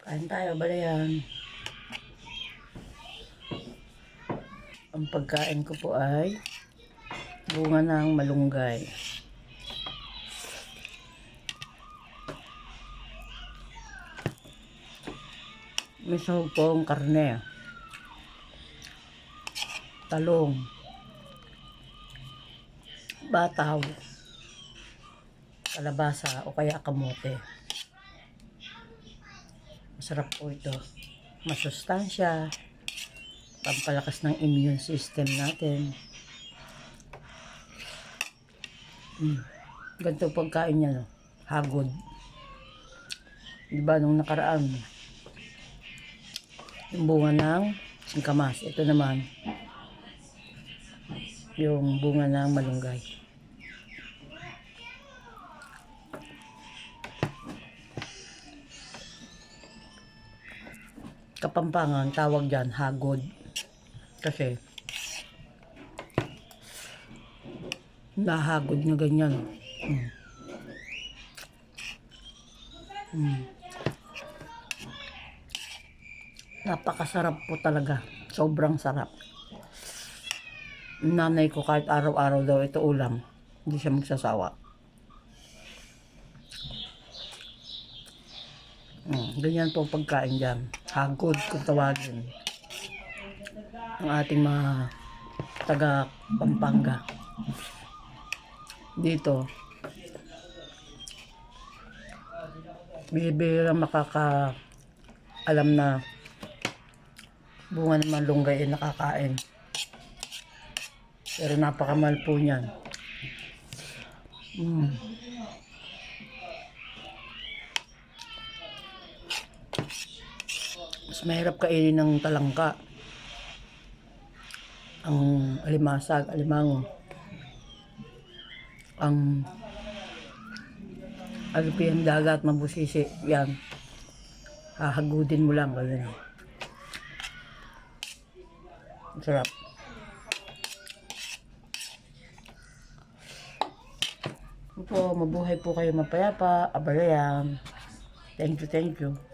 Kain tayo, balayan. Ang pagkain ko po ay bunga ng malunggay. May sahog pong karne. Talong. Bataw. Kalabasa o kaya kamote. Masarap po ito. Masustansya. Pampalakas ng immune system natin. Mm. Ganito pagkain niya, no? Hagod. Diba, nung nakaraan, yung bunga ng singkamas. Ito naman, yung bunga ng malunggay. Kapampangan, tawag dyan, hagod. Kasi, nahagod na ganyan. Mm. Mm. Napakasarap po talaga. Sobrang sarap. Nanay ko kahit araw-araw daw ito ulam. Hindi siya magsasawa. Mm, ganyan po pagkain dyan. Hagod kung tawagin. Ang ating mga taga Pampanga. Dito, bibira makaka alam na bunga ng malunggay ay nakakain. Pero napakamahal po niyan. Mm. Mas mahirap kainin ng talangka. Ang alimasag, alimango. Ang alupihang dagat, mabusisi, yan. Hahagudin mo lang, ganyan. Sarap. po, mabuhay po kayo mapayapa, abalayan. Thank you, thank you.